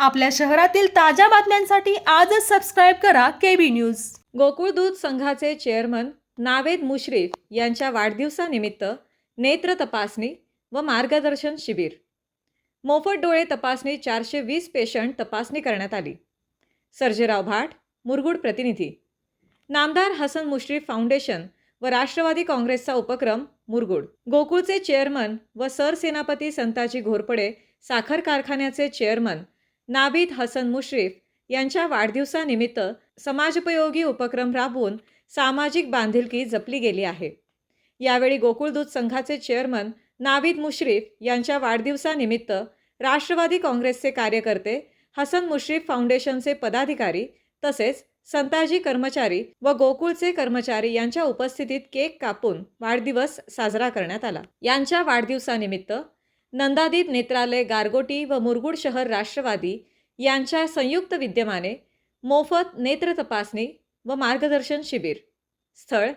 आपल्या शहरातील ताज्या बातम्यांसाठी आजच सबस्क्राईब करा केबी न्यूज गोकुळ दूध संघाचे चेअरमन नावेद मुश्रीफ यांच्या वाढदिवसानिमित्त नेत्र तपासणी व मार्गदर्शन शिबिर. मोफत डोळे तपासणी चारशे वीस पेशंट तपासणी करण्यात आली. सर्जेराव भाट मुरगुड प्रतिनिधी. नामदार हसन मुश्रीफ फाउंडेशन व राष्ट्रवादी काँग्रेसचा उपक्रम मुरगुड. गोकुळचे चेअरमन व सरसेनापती संताजी घोरपडे साखर कारखान्याचे चेअरमन नाबिद हसन मुश्रीफ यांच्या वाढदिवसानिमित्त समाजोपयोगी उपक्रम राबवून सामाजिक बांधिलकी जपली गेली आहे. यावेळी गोकुळ दूध संघाचे चेअरमन नाविद मुश्रीफ यांच्या वाढदिवसानिमित्त राष्ट्रवादी काँग्रेसचे कार्यकर्ते हसन मुश्रीफ फाउंडेशनचे पदाधिकारी तसेच संताजी कर्मचारी व गोकुळचे कर्मचारी यांच्या उपस्थितीत केक कापून वाढदिवस साजरा करण्यात आला. यांच्या वाढदिवसानिमित्त नंदादीप नेत्रालय गारगोटी व मुरगुड शहर राष्ट्रवादी यांच्या संयुक्त विद्यमाने मोफत नेत्र तपासणी व मार्गदर्शन शिबिर. स्थळ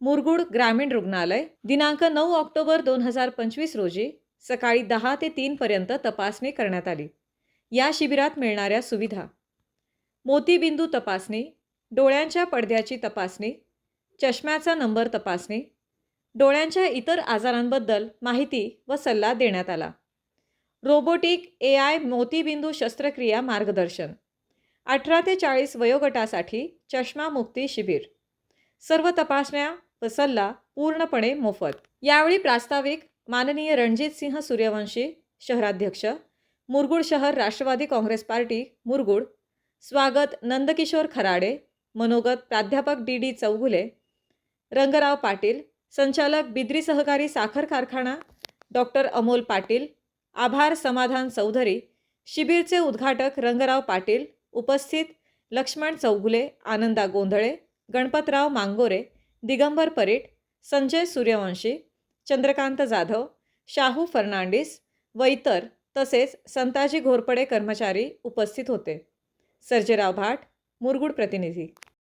मुरगुड ग्रामीण रुग्णालय दिनांक नऊ ऑक्टोबर दोन हजार पंचवीस रोजी सकाळी दहा ते तीनपर्यंत तपासणी करण्यात आली. या शिबिरात मिळणाऱ्या सुविधा. मोतीबिंदू तपासणी डोळ्यांच्या पडद्याची तपासणी चष्म्याचा नंबर तपासणी डोळ्यांच्या इतर आजारांबद्दल माहिती व सल्ला देण्यात आला. रोबोटिक ए आय मोतीबिंदू शस्त्रक्रिया मार्गदर्शन. अठरा ते चाळीस वयोगटासाठी चष्मामुक्ती शिबिर. सर्व तपासण्या व सल्ला पूर्णपणे मोफत. यावेळी प्रास्ताविक माननीय रणजित सिंह सूर्यवंशी शहराध्यक्ष मुरगुड शहर राष्ट्रवादी काँग्रेस पार्टी मुरगुड स्वागत नंदकिशोर खराडे मनोगत प्राध्यापक डी डी चौगुले रंगराव पाटील संचालक बिद्री सहकारी साखर कारखाना डॉक्टर अमोल पाटील आभार समाधान चौधरी शिबिरचे उद्घाटक रंगराव पाटील उपस्थित लक्ष्मण चौगुले आनंदा गोंधळे गणपतराव मांगोरे दिगंबर परीट संजय सूर्यवंशी चंद्रकांत जाधव शाहू फर्नांडिस व इतर तसेच संताजी घोरपडे कर्मचारी उपस्थित होते. सर्जेराव भाट मुरगुड प्रतिनिधी.